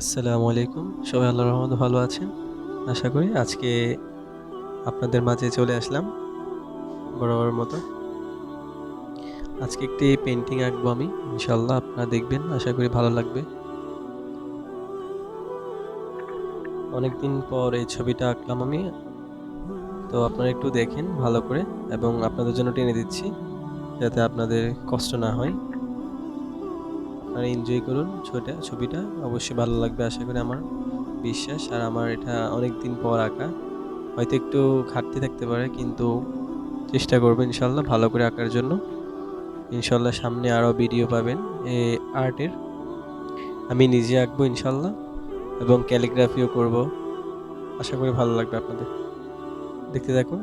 আসসালামু আলাইকুম। সবাই আল্লাহর রহমতে ভালো আছেন? আশা করি আজকে আপনাদের মাঝে চলে আসলাম বরাবর মতো। আজকে একটি পেন্টিং আঁকবো আমি ইনশাল্লাহ আপনারা দেখবেন, আশা করি ভালো লাগবে। অনেকদিন পর এই ছবিটা আঁকলাম আমি। তো আপনারা একটু দেখেন ভালো করে, এবং আপনাদের জন্য টেনে দিচ্ছি, যাতে আপনাদের কষ্ট না হয়। আপনারা এনজয় করুন ছোটা ছবিটা। অবশ্যই ভালো লাগবে আশা করি আমার বিশ্বাস। আর আমার এটা অনেক দিন পর আঁকা। হয়তো একটু ঘাটতি থাকতে পারে, কিন্তু চেষ্টা করব ইনশাল্লাহ ভালো করে আঁকার জন্য। ইনশাল্লাহ সামনে আরও ভিডিও পাবেন এ আর্টের। আমি নিজে আঁকবো ইনশাল্লাহ এবং ক্যালিগ্রাফিও করব। আশা করি ভালো লাগবে আপনাদের। দেখতে থাকুন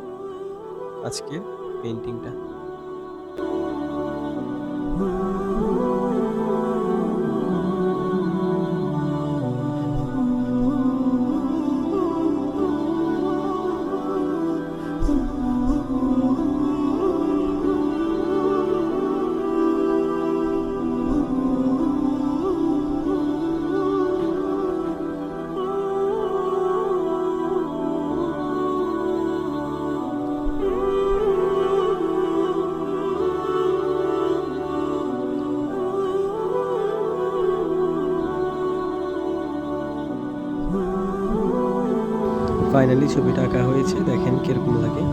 আজকের পেন্টিংটা ফাইনালি ছবিটা আঁকা হয়েছে। দেখেন কীরকম লাগে।